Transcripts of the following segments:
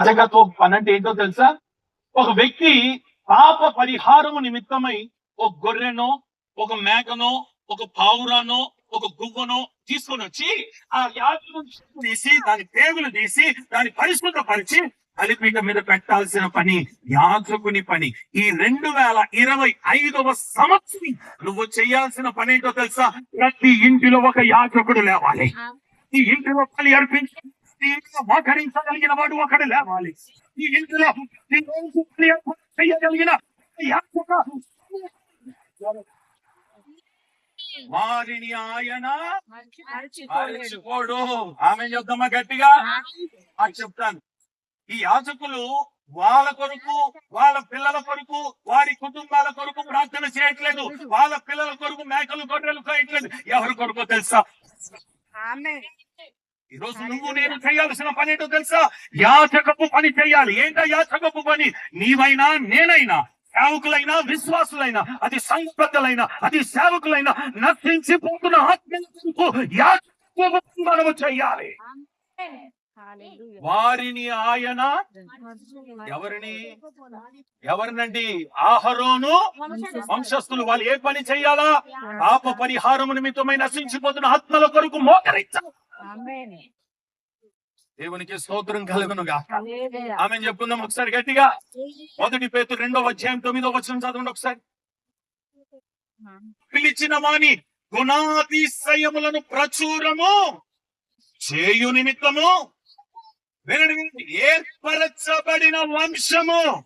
యాజకత్వ పని అంటే ఏంటో తెలుసా? ఒక వ్యక్తి పాప పరిహారము నిమిత్తమై ఒక గొర్రెనో ఒక మేకనో ఒక పావురానో ఒక గువ్వనో తీసుకొని వచ్చి ఆ యాజకుడు తీసి దాని పేగులు తీసి దాని పరిశుద్ధపరిచి బలిపీఠం మీద పెట్టాల్సిన పని యాజకుని పని. ఈ రెండు వేల ఇరవై ఐదవ సంవత్సరం నువ్వు చేయాల్సిన పని ఏంటో తెలుసా? ప్రతి ఇంటిలో ఒక యాజకుడు లేవాలి. ఈ ఇంటిలో బలి అర్పించి మోకరించగలిగిన వాడు ఒకడు లేవాలి. ఈ ఇంట్లో ఈ చేయగలిగిన వారిని ఆయన మరచిపోడు ఆమె చెప్తామా గట్టిగా? అది చెప్తాను. ఈ యాచకులు వాళ్ళ కొరకు వాళ్ళ పిల్లల కొరకు వారి కుటుంబాల కొరకు ప్రార్థన చేయట్లేదు. వాళ్ళ పిల్లల కొరకు మేకలు గొర్రెలు కోయట్లేదు. ఎవరి కొరకు తెలుసా? ఈ రోజు నువ్వు నేను చేయాల్సిన పని ఏంటో తెలుసా? యాచకపు పని చేయాలి. ఏంటో యాచకపు పని? నీవైనా నేనైనా సేవకులైనా విశ్వాసులైనా అది సంఘలైనా అది సేవకులైనా నశించిపోతున్న ఆత్మకు యాచకపు చేయాలి. వారిని ఆయన ఎవరిని? ఎవరినండి? ఆహరోను వంశస్థులు. వాళ్ళు ఏ పని చేయాలా? పాప పరిహారము నిమిత్తమై నశించిపోతున్న ఆత్మల కొరకు మోకరించాలి దేవునికి స్తోత్రం కలుగునుగా. ఆమె చెప్పుకుందాం ఒకసారి గట్టిగా. మొదటి పేతు రెండో అధ్యాయం తొమ్మిదో వచ్చిన చదవండి ఒకసారి. పిలిచిన వాని గుణాతిశయములను ప్రచురము చేయు నిమిత్తము. వినండి. ఏర్పరచబడిన వంశము.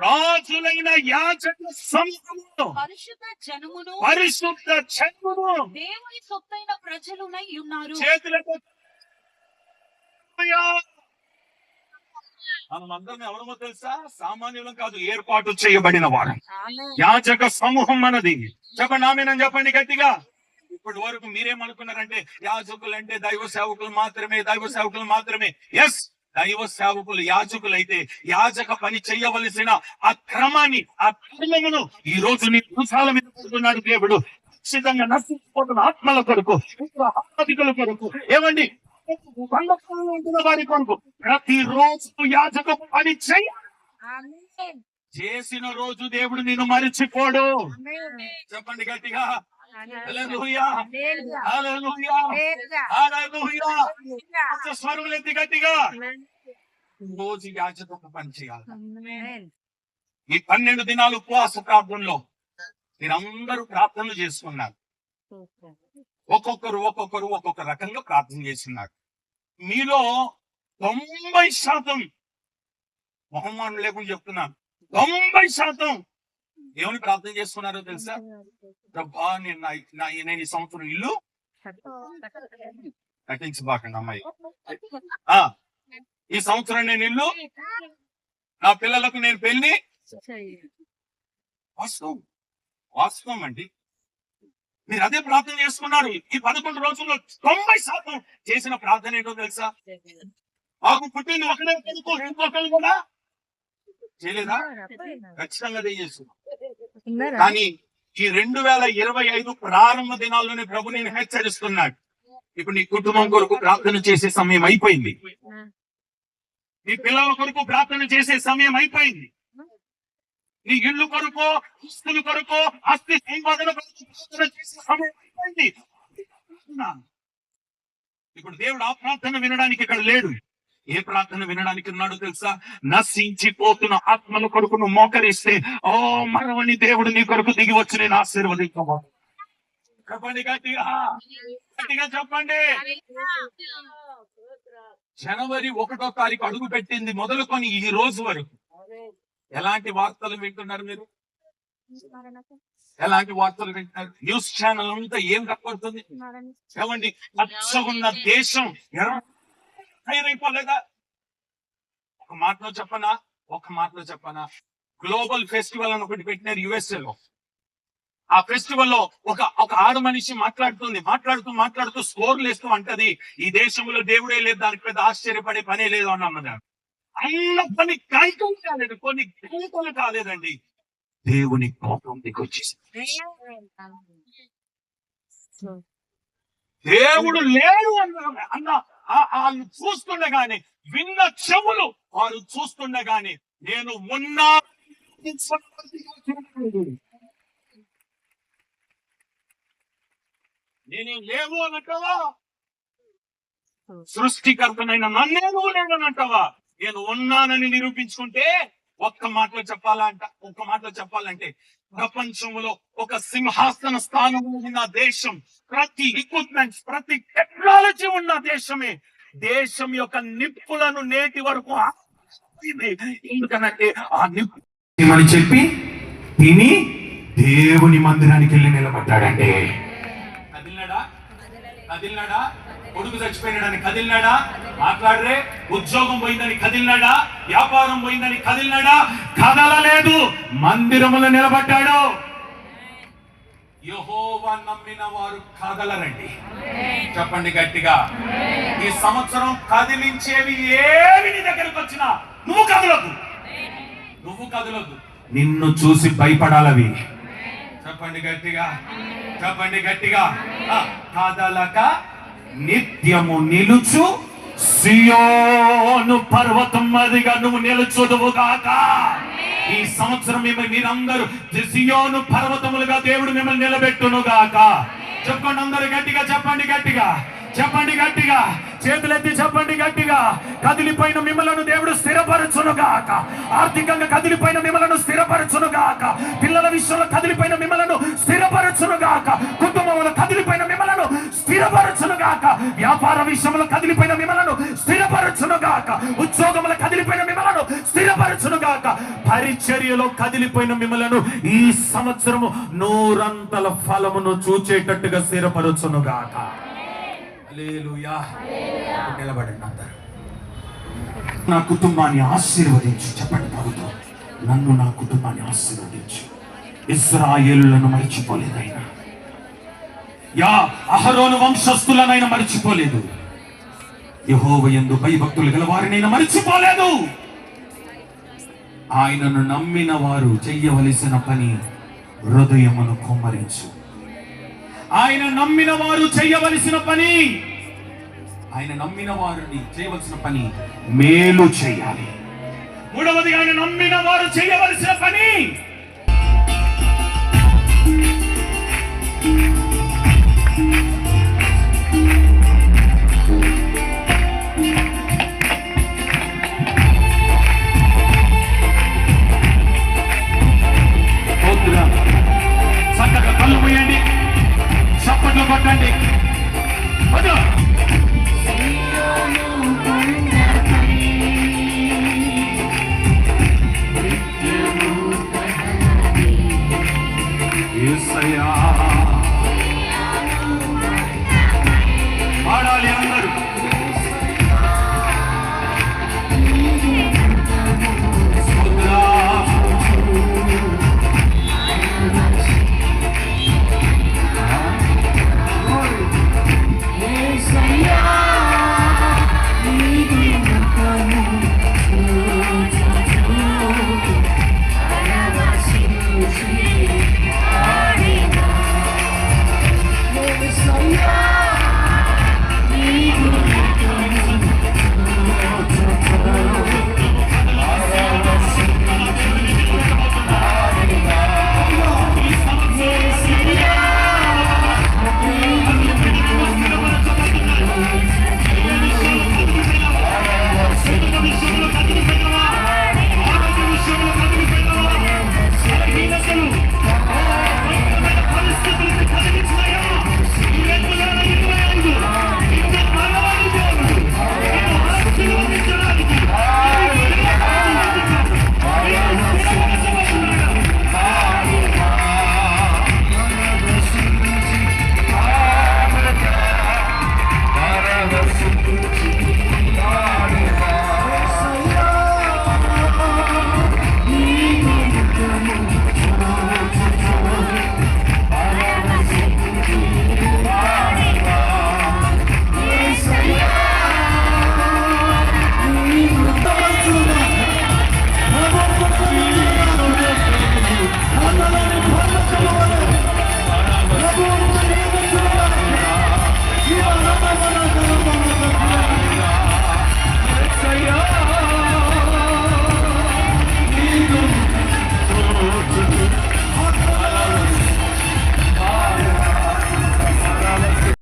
రాజులైన యాచక సమూహము పరిశుద్ధ జనమును పరిశుద్ధ చనుము దేవుని సొత్తైన ప్రజలునై ఉన్నారు. చేతులతో మనమందరం ఎవరమో తెలుసా? సామాన్యులం కాదు ఏర్పాటు చేయబడిన వారు. యాచక సమూహం మనది. చెప్పండి ఆమెనని చెప్పండి గట్టిగా. ఇప్పటి వరకు మీరేమనుకున్నారంటే యాజకులు అంటే దైవ సేవకులు మాత్రమే దైవ సేవకులు మాత్రమే. ఎస్ దైవ సేవకులు యాజకులు అయితే యాజక పని చేయవలసిన ఆ క్రమాన్ని ఆ ఈ రోజు నీ పురుషాల మీద పెడుతున్నాడు దేవుడు. ఖచ్చితంగా నశించిపోతున్న ఆత్మల కొరకు ఆత్మధికుల కొరకు ఏమండి? ఉంటున్న వారి కొరకు ప్రతి రోజు యాజక పని చేయ. చేసిన రోజు దేవుడు నిన్ను మరిచిపోడు. చెప్పండి గట్టిగా. స్వరం ఎత్తి గట్టిగా! రోజు యాజక పని చేయాలి. ఈ పన్నెండు దినాలు ఉపవాస ప్రార్థనలో మీరందరూ ప్రార్థనలు చేసుకున్నారు. ఒక్కొక్కరు ఒక్కొక్కరు ఒక్కొక్క రకంగా ప్రార్థన చేస్తున్నారు. మీలో తొంభై శాతం మొహమ్మాను లేకుండా చెప్తున్నాను. తొంభై శాతం ఏమని ప్రార్థన చేస్తున్నారో తెలుసా? ప్రభా నేను నేను ఈ సంవత్సరం ఇల్లు కట్టించబాకండి అమ్మాయి. ఆ ఈ సంవత్సరం నేను ఇల్లు నా పిల్లలకు నేను పెళ్ళి వాస్తవం. వాస్తవం అండి. మీరు అదే ప్రార్థన చేసుకున్నారు. ఈ పదకొండు రోజుల్లో తొంభై శాతం చేసిన ప్రార్థన ఏంటో తెలుసా? మాకు పుట్టింది కొడుకు ఇంకొకరు కూడా చేయలేదా? ఖచ్చితంగా అదే చేస్తున్నాం. కానీ ఈ రెండు వేల ఇరవై ఐదు ప్రారంభ దినాల్లోనే ప్రభు నేను హెచ్చరిస్తున్నాడు ఇప్పుడు నీ కుటుంబం కొరకు ప్రార్థన చేసే సమయం అయిపోయింది. నీ పిల్లల కొరకు ప్రార్థన చేసే సమయం అయిపోయింది. నీ ఇల్లు కొరకు ఆస్తుల కొరకు ఆస్తి సంపాదన కొరకు ప్రార్థన చేసే సమయం అయిపోయింది. ఇప్పుడు దేవుడు ఆ ప్రార్థన వినడానికి ఇక్కడ లేడు. ఏ ప్రార్థన వినడానికి ఉన్నాడో తెలుసా? నశించిపోతున్న ఆత్మల కొరకు నువ్వు మోకరిస్తే ఓ మరవని దేవుడు నీ కొరకు దిగి వచ్చి నేను ఆశీర్వదించబో చెప్పండి గట్టిగా. గట్టిగా చెప్పండి. జనవరి ఒకటో తారీఖు అడుగు పెట్టింది మొదలుకొని ఈ రోజు వరకు. ఎలాంటి వార్తలు వింటున్నారు మీరు? ఎలాంటి వార్తలు వింటున్నారు? న్యూస్ ఛానల్ అంతా ఏం కనపడుతుంది? ఏమండి పచ్చగున్న దేశం ఎర్ర అయిపోలేదా ఒక మాటలో చెప్పనా? ఒక మాటలో చెప్పనా? గ్లోబల్ ఫెస్టివల్ అని ఒకటి పెట్టినారు యుఎస్ఏ లో. ఆ ఫెస్టివల్లో ఒక ఒక ఆడ మనిషి మాట్లాడుతుంది మాట్లాడుతూ మాట్లాడుతూ స్కోర్లు వేస్తూ అంటది ఈ దేశంలో దేవుడే లేదు దానికి పెద్ద ఆశ్చర్యపడే పనే లేదు అని అన్నది అన్న పని గంటలు కాలేదు కొన్ని గంటలు కాలేదండి. దేవుని కోపం దిగొచ్చేసి దేవుడు లేడు అన్న అన్న వాళ్ళు చూస్తుండగానే విన్న చెవులు వారు చూస్తుండగానే నేను మొన్న నేనేం లేవు అనంటావా? సృష్టికర్తనైన నన్నేను లేదనంటావా నేను ఉన్నానని నిరూపించుకుంటే ఒక్క మాటలో చెప్పాలంట ఒక్క మాటలో చెప్పాలంటే ప్రపంచంలో ఒక సింహాసన స్థానము ఉన్న దేశం ప్రతి ఎక్విప్మెంట్స్ ప్రతి టెక్నాలజీ ఉన్న దేశమే. దేశం యొక్క నిప్పులను నేటి వరకు ఎందుకనంటే ఆ నిప్పు అని చెప్పి? తిని దేవుని మందిరానికి వెళ్ళి నిలబడ్డాడంటే. కదిలినాడా? కదిలినాడా? కొడుకు చచ్చిపోయినాడని కదిలినాడా? మాట్లాడరే. ఉద్యోగం పోయిందని కదిలినాడా? వ్యాపారం పోయిందని కదిలినాడా? కదలలేదు మందిరములో నిలబడ్డాడు. యహోవా నమ్మిన వారు కదలరండి. చెప్పండి గట్టిగా. ఈ సంవత్సరం కదిలించేవి ఏవి నీ దగ్గరకు వచ్చినా నువ్వు కదలదు నువ్వు కదలదు నిన్ను చూసి భయపడాలవి. చెప్పండి గట్టిగా. చెప్పండి గట్టిగా. కదలక నిత్యము నిలుచు సియోను పర్వతం మదిగా నువ్వు నిలుచుదువుగాక. ఈ సంవత్సరం మిమ్మల్ని మీరందరూ సియోను పర్వతములుగా దేవుడు మిమ్మల్ని నిలబెట్టునుగాక. చెప్పండి అందరు గట్టిగా చెప్పండి గట్టిగా చెప్పండి గట్టిగా. చేతులెత్తి చెప్పండి గట్టిగా. కదిలిపోయిన మిమ్మలను దేవుడు స్థిరపరచునుగాక. ఆర్థికంగా కదిలిపోయిన మిమ్మలను స్థిరపరచునుగాక. పిల్లల విషయంలో కదిలిపోయిన మిమ్మలను స్థిరపరచునుగాక. కుటుంబంలో కదిలిపోయిన మిమ్మలను స్థిరపరచునుగాక. వ్యాపార విషయంలో కదిలిపోయిన మిమ్మలను స్థిరపరచునుగాక. ఉద్యోగంలో కదిలిపోయిన మిమ్మలను స్థిరపరచునుగాక. పరిచర్యలో కదిలిపోయిన మిమ్మలను ఈ సంవత్సరము నూరంతల ఫలమును చూచేటట్టుగా స్థిరపరచునుగాక. గాక నిలబడండి అందరూ. నా కుటుంబాన్ని ఆశీర్వదించు. చెప్పండి ప్రభుత్వం. నన్ను నా కుటుంబాన్ని ఆశీర్వదించు. ఇస్రాయేలులను మర్చిపోలేదైనా. యా అహరోను వంశస్థులనైనా మర్చిపోలేదు. యహోవ ఎందు భయభక్తులు గల వారినైనా మర్చిపోలేదు. ఆయనను నమ్మిన వారు చెయ్యవలసిన పని హృదయమును కుమ్మరించు. ఆయన నమ్మిన వారు చేయవలసిన పని. ఆయన నమ్మిన వారిని చేయవలసిన పని మేలు చేయాలి. మూడవది ఆయన నమ్మిన వారు చేయవలసిన పని